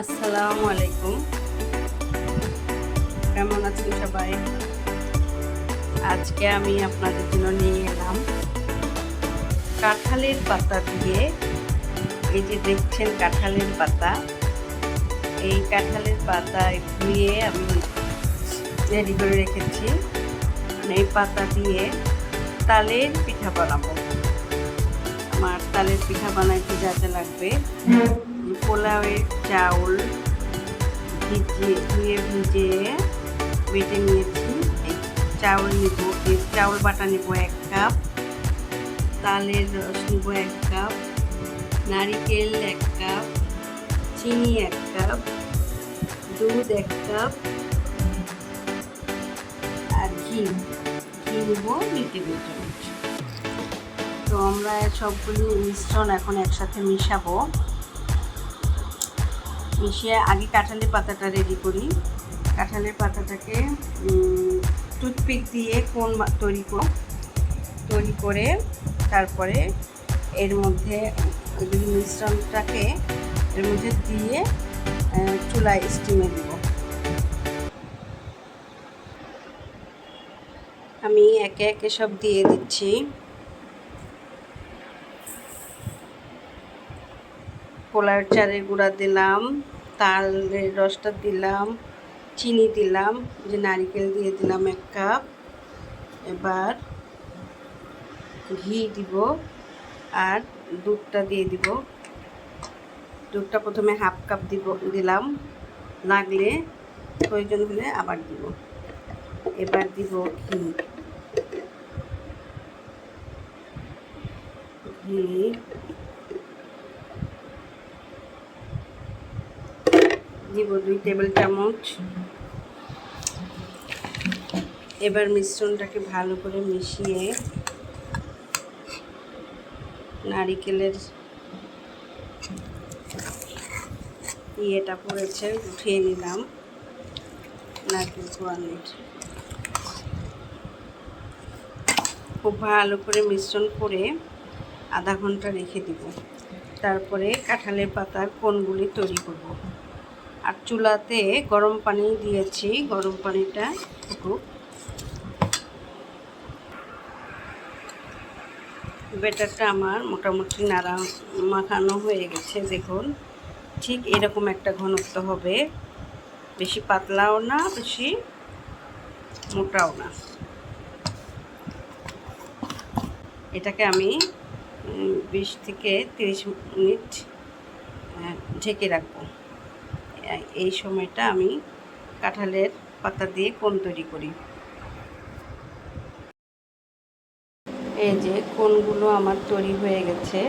আসসালামু আলাইকুম। কেমন আছেন সবাই? আজকে আমি আপনাদের জন্য নিয়ে এলাম কাঁঠালের পাতা দিয়ে। এই যে দেখছেন কাঁঠালের পাতা। এই কাঁঠালের পাতা ধুয়ে আমি রেডি করে রেখেছি। মানে এই পাতা দিয়ে তালের পিঠা বানাবো। আমার তালের পিঠা বানাইতে যাতে লাগবে। পোলাওয়ের চাউল ভিজিয়ে ধুয়ে ভিজিয়ে বেটে নিয়েছি চাউল নিব চাউল বাটা নিব এক কাপ তালের রস নিব এক কাপ নারিকেল এক কাপ চিনি এক কাপ দুধ এক কাপ আর ঘি ঘি নিব দুই টেবিল তো আমরা সবগুলো মিশ্রণ এখন একসাথে মিশাবো। মিশিয়ে আগে কাঁঠালের পাতাটা রেডি করি। কাঁঠালের পাতাটাকে টুথপিক দিয়ে কোন তৈরি করো তৈরি করে তারপরে এর মধ্যে ওইগুলি মিশ্রণটাকে এর মধ্যে দিয়ে চুলায় স্টিমে দেব। আমি একে একে সব দিয়ে দিচ্ছি। পোলার চালের গুঁড়া দিলাম। তালের রসটা দিলাম, চিনি দিলাম, যে নারিকেল দিয়ে দিলাম এক কাপ। এবার ঘি দিব আর দুধটা দিয়ে দিব। দুধটা প্রথমে হাফ কাপ দিব, দিলাম। লাগলে প্রয়োজন হলে আবার দিব। এবার দিব ঘি। ঘি দিব দুই টেবিল চামচ। এবার মিশ্রণটাকে ভালো করে মিশিয়ে নারিকেলের ইয়েটা পড়েছে, উঠিয়ে নিলাম নারকেল কোয়ানের খুব ভালো করে মিশ্রণ করে আধা ঘণ্টা রেখে দিব। তারপরে কাঁঠালের পাতার কোনগুলি তৈরি করব। আর চুলাতে গরম পানি দিয়েছি, গরম পানিটা ফুটুক বেটারটা আমার মোটামুটি নাড়া মাখানো হয়ে গেছে, দেখুন। ঠিক এরকম একটা ঘনত্ব হবে। বেশি পাতলাও না, বেশি মোটাও না। এটাকে আমি বিশ থেকে তিরিশ মিনিট ঢেকে রাখব। এই সময়টা আমি কাঁঠালের পাতা দিয়ে কোন তৈরি করি? এই যে কোনগুলো আমার তৈরি হয়ে গেছে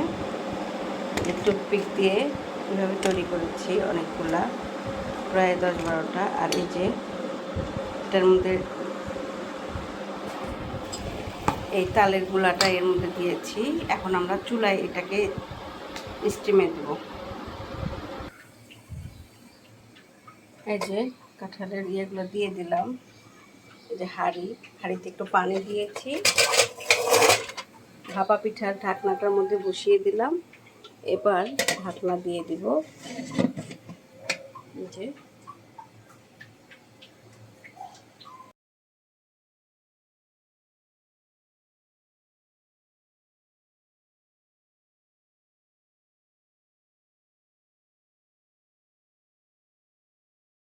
টুথপিক দিয়ে এভাবে তৈরি করেছি অনেকগুলা, প্রায় দশ বারোটা। আর এই যে এটার মধ্যে এই তালের গুলাটা এর মধ্যে দিয়েছি। এখন আমরা চুলায় এটাকে স্টিমে দেবো। এই যে কাঁঠালের ইয়েগুলো দিয়ে দিলাম। এই যে হাঁড়ি, হাঁড়িতে একটু পানি দিয়েছি। ভাপা পিঠার ঢাকনাটার মধ্যে বসিয়ে দিলাম। এবার ঢাকনা দিয়ে দিব। যে